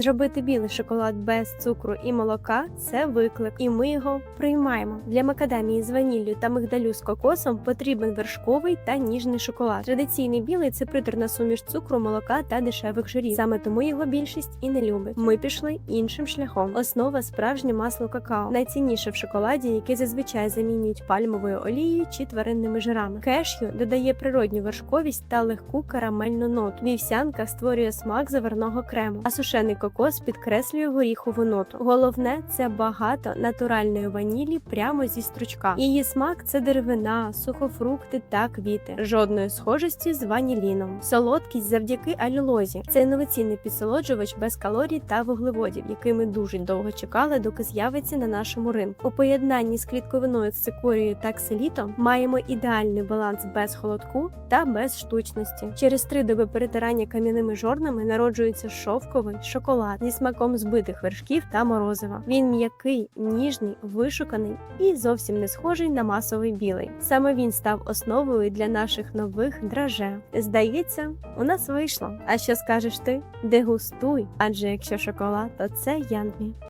Зробити білий шоколад без цукру і молока це виклик, і ми його приймаємо. Для макадамії з ваніллю та мигдалю з кокосом потрібен вершковий та ніжний шоколад. Традиційний білий це приторна суміш цукру, молока та дешевих жирів. Саме тому його більшість і не любить. Ми пішли іншим шляхом. Основа справжнє масло какао, найцінніше в шоколаді, яке зазвичай замінюють пальмовою олією чи тваринними жирами. Кешю додає природню вершковість та легку карамельну ноту. Вівсянка створює смак заварного крему, а сушений кокос підкреслює горіхову ноту. Головне це багато натуральної ванілі прямо зі стручка. Її смак це деревина, сухофрукти та квіти. Жодної схожості з ваніліном. Солодкість завдяки алюлозі. Це інноваційний підсолоджувач без калорій та вуглеводів, який ми дуже довго чекали, доки з'явиться на нашому ринку. У поєднанні з клітковиною з цикорією та ксилітом маємо ідеальний баланс без холодку та без штучності. Через три доби перетирання кам'яними жорнами народжується шовковий шоколад зі смаком збитих вершків та морозива. Він м'який, ніжний, вишуканий і зовсім не схожий на масовий білий. Саме він став основою для наших нових драже. Здається, у нас вийшло. А що скажеш ти? Дегустуй, адже якщо шоколад, то це Янмі.